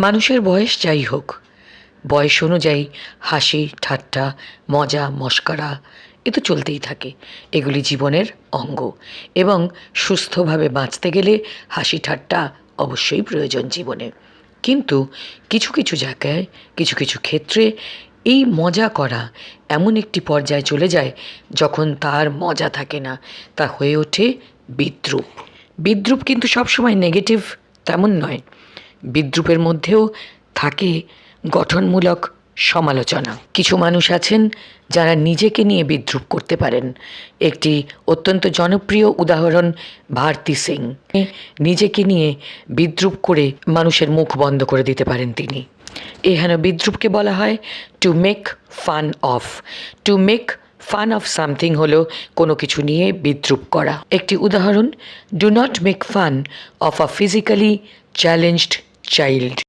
মানুষের বয়স যাই হোক, বয়স অনুযায়ী হাসি, ঠাট্টা, মজা, মস্করা, এ তো চলতেই থাকে, এগুলি জীবনের অঙ্গ। এবং সুস্থভাবে বাঁচতে গেলে হাসি, ঠাট্টা অবশ্যই প্রয়োজন জীবনে। কিন্তু কিছু কিছু জায়গায়, কিছু কিছু ক্ষেত্রে এই মজা করা এমন একটি পর্যায়ে চলে যায় যখন তার মজা থাকে না, তা হয়ে ওঠে বিদ্রুপ। বিদ্রুপ কিন্তু সবসময় নেগেটিভ তেমন নয়। বিদ্রুপের মধ্যেও থাকে গঠনমূলক সমালোচনা। কিছু মানুষ আছেন যারা নিজেকে নিয়ে বিদ্রুপ করতে পারেন। একটি অত্যন্ত জনপ্রিয় উদাহরণ ভারতী সিং। নিজেকে নিয়ে বিদ্রুপ করে মানুষের মুখ বন্ধ করে দিতে পারেন তিনি। এখানে বিদ্রুপকে বলা হয় to make fun of to make fun of something হলো কোনো কিছু নিয়ে বিদ্রুপ করা। একটি উদাহরণ do not make fun of a physically challenged child.